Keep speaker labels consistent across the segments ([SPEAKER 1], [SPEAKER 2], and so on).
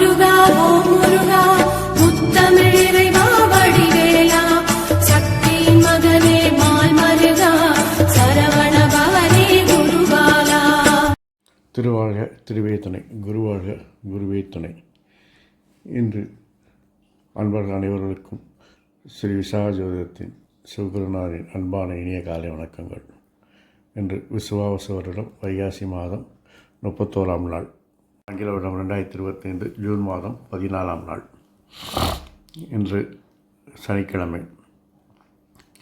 [SPEAKER 1] முருகா ஓ முருகா முத்தமிழிறைவா வடிவேலா. சக்தியின் மகனே மால் மருகா சரவண பவனே குருபாலா.
[SPEAKER 2] திருவாழ்க திருவேத்தனை துணை குருவாழ்க குருவே இன்று அன்பர்கள் அனைவர்களுக்கும் ஸ்ரீ விசாகஜோதிடத்தின் சிவகுருநாதரின் அன்பான இனிய காலை வணக்கங்கள். என்று விசுவாவசவரிடம் வைகாசி மாதம் முப்பத்தோராம் நாள். ஆங்கில வருடம் ரெண்டாயிரத்தி இருபத்தைந்து ஜூன் மாதம் பதினாலாம் நாள். இன்று சனிக்கிழமை.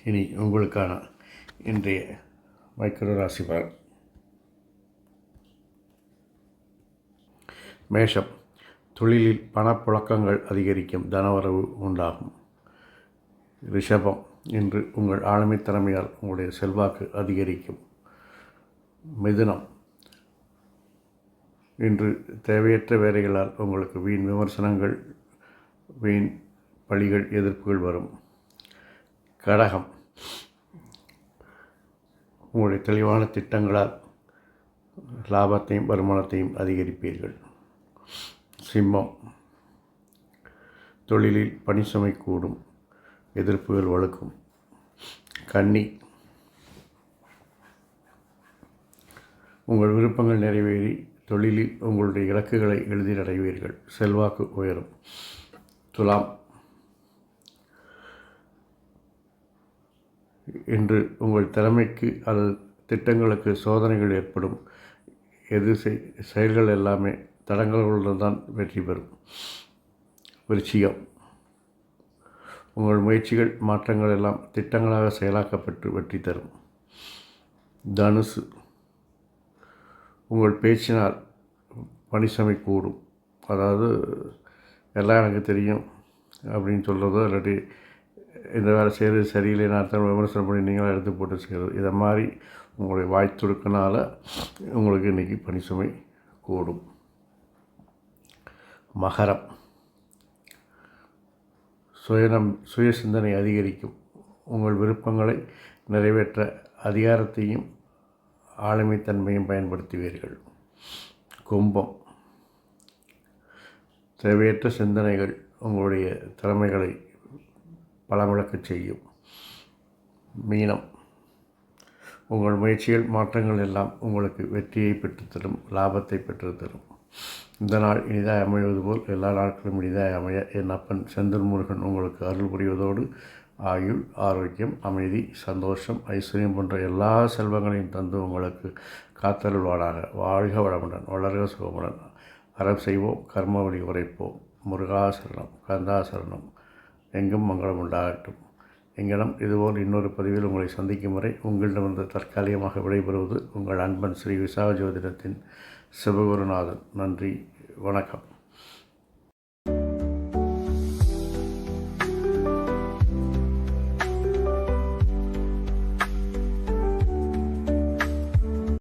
[SPEAKER 2] இனி உங்களுக்கான இன்றைய மைக்ரோ ராசி பலன். மேஷம். தொழிலில் பணப்புழக்கங்கள் அதிகரிக்கும் தனவரவு உண்டாகும். ரிஷபம். இன்று உங்கள் ஆளுமை திறமையால் உங்களுடைய செல்வாக்கு அதிகரிக்கும். மிதுனம். இன்று தேவையற்ற வேலைகளால் உங்களுக்கு வீண் விமர்சனங்கள் வீண் பழிகள் எதிர்ப்புகள் வரும். கடகம். உங்களுடைய தெளிவான திட்டங்களால் லாபத்தையும் வருமானத்தையும் அதிகரிப்பீர்கள். சிம்மம். தொழிலில் பணிசுமை கூடும். எதிர்ப்புகள் வழுக்கும். கன்னி. உங்கள் விருப்பங்கள் நிறைவேறி தொழிலில் உங்களுடைய இலக்குகளை எளிதில் அடைவீர்கள். செல்வாக்கு உயரும். துலாம். இன்று உங்கள் திறமைக்கு அல்லது திட்டங்களுக்கு சோதனைகள் ஏற்படும். எது செய் செயல்கள் எல்லாமே தடங்களுடன் தான் வெற்றி பெறும். விருச்சிகம். உங்கள் முயற்சிகள் மாற்றங்கள் எல்லாம் திட்டங்களாக செயலாக்கப்பட்டு வெற்றி தரும். தனுசு. உங்கள் பேச்சினால் பணிசுமை கூடும். அதாவது எல்லாம் எனக்கு தெரியும் அப்படின்னு சொல்கிறதோ இல்லாட்டி இந்த வேலை செய்கிறது சரியில்லை நான் அடுத்த விமர்சனம் பண்ணி நீங்களாக எடுத்து போட்டு செய்கிறது இதை மாதிரி உங்களுடைய வாய் துடுக்கனால உங்களுக்கு இன்றைக்கி பணிசுமை கூடும். மகரம். சுயநம் சுய சிந்தனை அதிகரிக்கும். உங்கள் விருப்பங்களை நிறைவேற்ற அதிகாரத்தையும் ஆளுமைத்தன்மையும் பயன்படுத்துவீர்கள். கும்பம். தேவையற்ற சிந்தனைகள் உங்களுடைய திறமைகளை பலமிழக்கச் செய்யும். மீனம். உங்கள் முயற்சிகள் மாற்றங்கள் எல்லாம் உங்களுக்கு வெற்றியை பெற்றுத்தரும் லாபத்தை பெற்றுத்தரும் இந்த நாள் இனிதாய் அமைவது போல் எல்லா நாட்களும் இனிதாய் அமைய என் அப்பன் செந்தில் முருகன் உங்களுக்கு அருள் புரிவதோடு ஆயுள் ஆரோக்கியம் அமைதி சந்தோஷம் ஐஸ்வர்யம் போன்ற எல்லா செல்வங்களையும் தந்து உங்களுக்கு காத்தருள்வானாக. வாழ்க வளமுடன் வளர்க சுகமுடன். அறம் செய்வோம் கர்ம வழி உரைப்போம். முருகாசரணம் கந்தாசரணம் எங்கும் மங்களம் உண்டாகட்டும். எங்களிடம் இதுபோல் இன்னொரு பதிவில் உங்களை சந்திக்கும் வரை உங்களிடமிருந்து தற்காலிகமாக விடைபெறுவது உங்கள் அன்பன் ஸ்ரீ விசாக ஜோதிடத்தின் சிவகுருநாதன். நன்றி வணக்கம்.